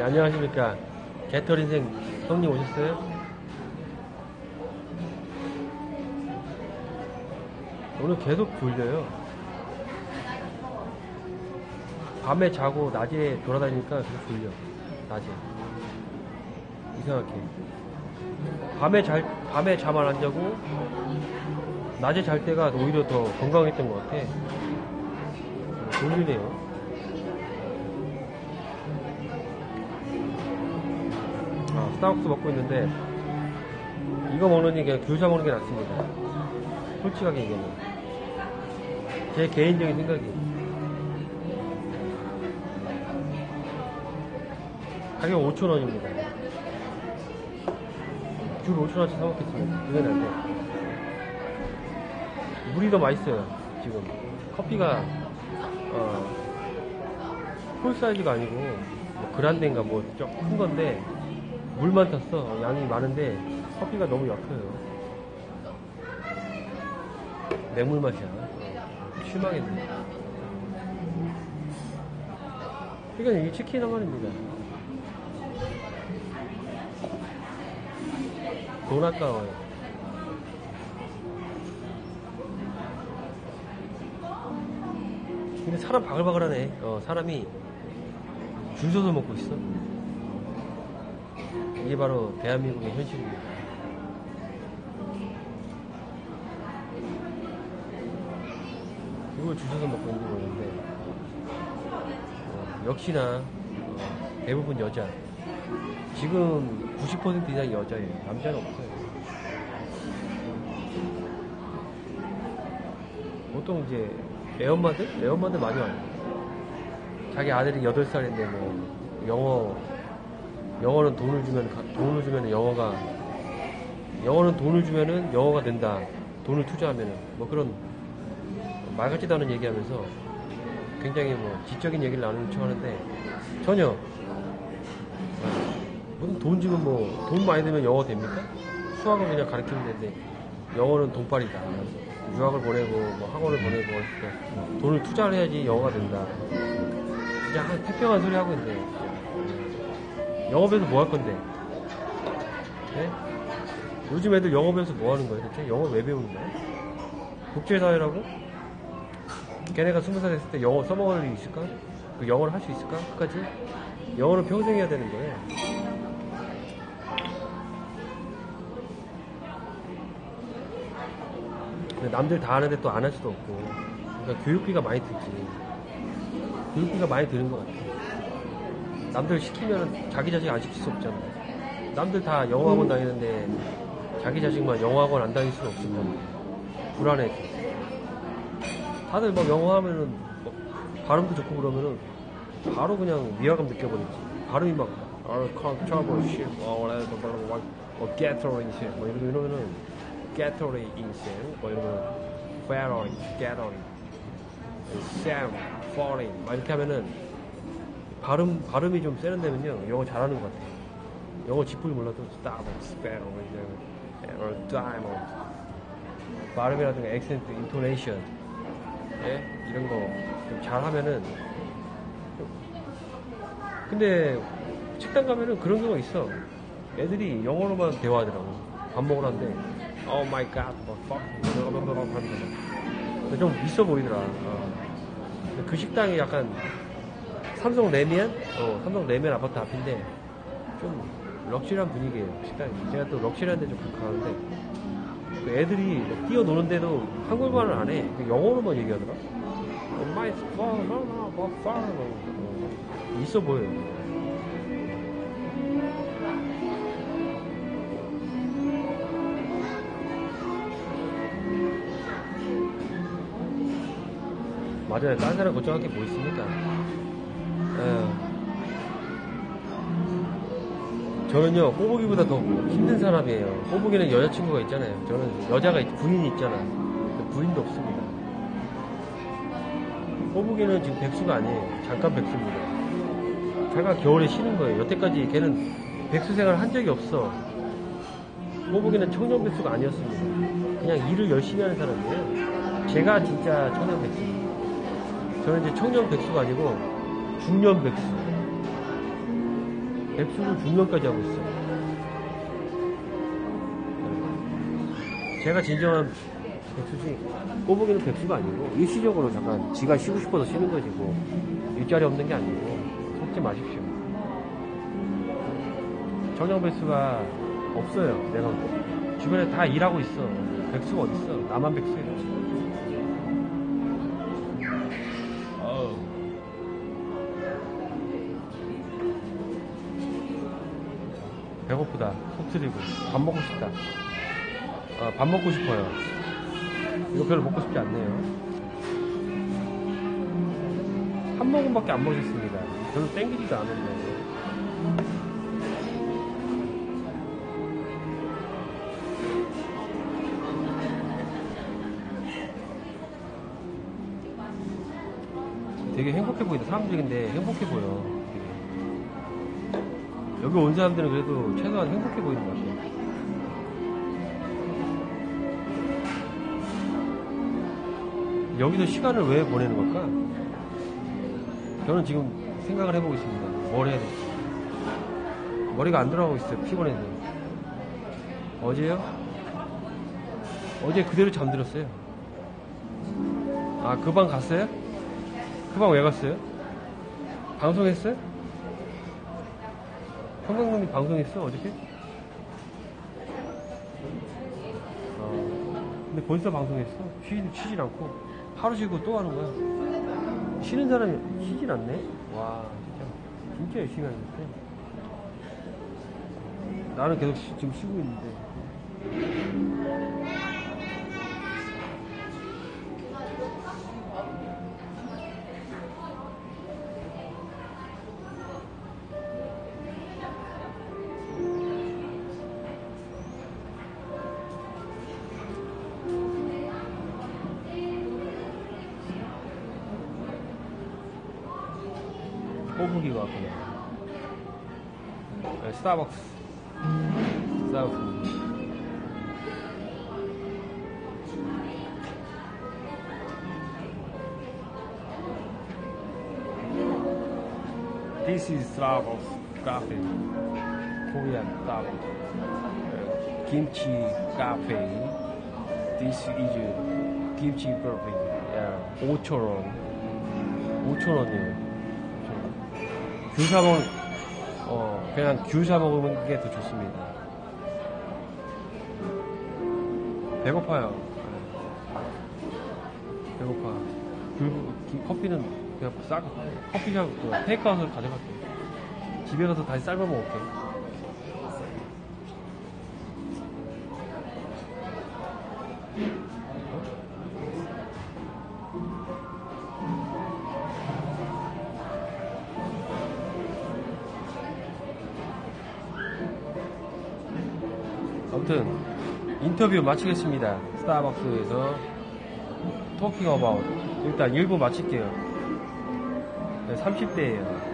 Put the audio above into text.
네, 안녕하십니까. 개털 인생 형님 오셨어요? 오늘 계속 졸려요. 밤에 자고 낮에 돌아다니니까 계속 졸려. 낮에. 이상하게. 밤에 잘, 밤에 잠안안 자고, 낮에 잘 때가 오히려 더 건강했던 것 같아. 졸리네요. 스타벅스 먹고 있는데 이거 먹는 게귤사 먹는 게 낫습니다. 솔직하게 얘기하면 제 개인적인 생각이 가격 5,000원입니다. 귤 5,000원치 사 먹겠습니다. 그게 나은데 물이 더 맛있어요. 지금 커피가 어, 폴 사이즈가 아니고 뭐 그란데인가 뭐 좀 큰 건데 물만 탔어. 양이 많은데 커피가 너무 약해요. 맹물 맛이야. 어, 실망했네 그러니까 이게 치킨 한 마리입니다. 돈 아까워요. 근데 사람 바글바글하네. 어, 사람이 줄 서서 먹고 있어 이게 바로 대한민국의 현실입니다. 이걸 주셔서 먹고 있는지 모르는데 어, 역시나 어, 대부분 여자 지금 90% 이상이 여자예요. 남자는 없어요. 보통 이제 애엄마들? 애엄마들 많이 와요. 자기 아들이 8살인데 뭐 영어 영어는 돈을 주면 가- 돈을 주면 영어가 영어는 돈을 주면은 영어가 된다. 돈을 투자하면은 뭐 그런 말 같지도 않은 얘기하면서 굉장히 뭐 지적인 얘기를 나누는 척 하는데 전혀 아, 무슨 돈 주면 뭐 돈 많이 들면 영어 됩니까? 수학은 그냥 가르치면 되는데 영어는 돈빨이다. 유학을 보내고 뭐 학원을 보내고 돈을 투자를 해야지 영어가 된다. 그냥 한 태평한 소리 하고 있는데 배워서 뭐 할 건데? 네? 요즘 애들 배워서 뭐 하는 거야 대체? 영어 왜 배우는 거야? 국제사회라고? 걔네가 스무 살 됐을 때 영어 써먹을 일이 있을까? 그 영어를 할 수 있을까? 끝까지? 영어는 평생 해야 되는 거예요. 근데 남들 다 하는데 또 안 할 수도 없고. 그러니까 교육비가 많이 들지. 교육비가 많이 드는 것 같아. 남들 시키면 자기 자식 안 시킬 수 없잖아. 남들 다 영어학원 다니는데 자기 자식만 영어학원 안 다닐 수는 없을 건데. 불안해. 다들 막 영어 하면은 뭐 발음도 좋고 그러면은 바로 그냥 위화감 느껴버리지. 발음이 막 어, comfortable shit, 어, blah, 뭐 Gatorade shit, 뭐 이러면 이러면은 Gatorade insane, 뭐 이러면 Ferroid, Gatorade, Sam, Foreign, 막 이렇게 하면은 발음 발음이 좀 세련되면요 영어 잘하는 것 같아요. 영어 짚을 몰라도 Starbucks, or Diamond 발음이라든가 액센트, 인토네이션 예? 이런 거 좀 잘하면은 근데 식당 가면은 그런 경우가 있어 애들이 영어로만 대화하더라고 밥 먹으라는데 Oh my god 뭐 fuck 하면서 좀 있어 보이더라 어. 그 식당이 약간 삼성 레미안? 어, 삼성 레미안 아파트 앞인데 좀 럭셔리한 분위기예요 식당이 제가 또 럭셔리한 데 좀 가는데 그 애들이 뛰어노는데도 한국말을 안 해. 그 영어로만 얘기하더라. No, no, but far. 어, 있어 보여요. 맞아요. 딴 사람 걱정할 게 뭐 있습니까? 저는요, 꼬부기보다 더 힘든 사람이에요. 꼬부기는 여자친구가 있잖아요. 저는 여자가, 있- 부인이 있잖아. 근데 부인도 없습니다. 꼬부기는 지금 백수가 아니에요. 잠깐 백수입니다. 걔가 겨울에 쉬는 거예요. 여태까지 걔는 백수 생활 한 적이 없어. 꼬부기는 청년 백수가 아니었습니다. 그냥 일을 열심히 하는 사람이에요. 제가 진짜 청년 백수입니다. 저는 이제 청년 백수가 아니고 중년 백수. 백수를 중년까지 하고 있어. 제가 진정한 백수지. 꼬부기는 백수가 아니고 일시적으로 잠깐 지가 쉬고 싶어서 쉬는 거지 뭐 일자리 없는 게 아니고 속지 마십시오. 전형 백수가 없어요. 내가 주변에 다 일하고 있어. 백수가 어딨어? 나만 백수야. 어 배고프다. 속 트리고. 밥 먹고 싶다. 어, 밥 먹고 싶어요. 이거 별로 먹고 싶지 않네요. 한 모금밖에 안 먹었습니다. 별로 땡기지도 않았네. 되게 행복해 보인다. 사람들이 근데 행복해 보여. 여기 온 사람들은 그래도 최소한 행복해 보이는 것 같아. 여기서 시간을 왜 보내는 걸까? 저는 지금 생각을 해보고 있습니다. 뭘 해야 될지. 머리가 안 들어가고 있어요. 피곤해서. 어제요? 어제 그대로 잠들었어요. 아, 그 방 갔어요? 그 방 왜 갔어요? 방송했어요? 형광님이 방송했어? 어저께? 어, 근데 벌써 방송했어. 쉬, 쉬질 않고. 하루 쉬고 또 하는 거야. 쉬는 사람이 쉬질 않네? 와, 진짜. 진짜 열심히 하는데. 나는 계속 쉬- 지금 쉬고 있는데. 꼬부기가 왔구나. 네, 스타벅스. 스타벅스. This is Starbucks coffee. Korean Starbucks. Uh, kimchi coffee. This is kimchi coffee. Yeah, 5,000원. 5,000원이에요. 귤사 먹, 어, 그냥 귤사 먹는 게더 좋습니다. 배고파요. 네. 배고파. 귤, 기- 커피는 그냥 싸, 커피숍, 그 테이크아웃으로 가져갈게. 집에 가서 다시 삶아 먹을게. 아무튼 인터뷰 마치겠습니다. 스타벅스에서 토킹 어바웃 일단 1부 마칠게요. 30대예요.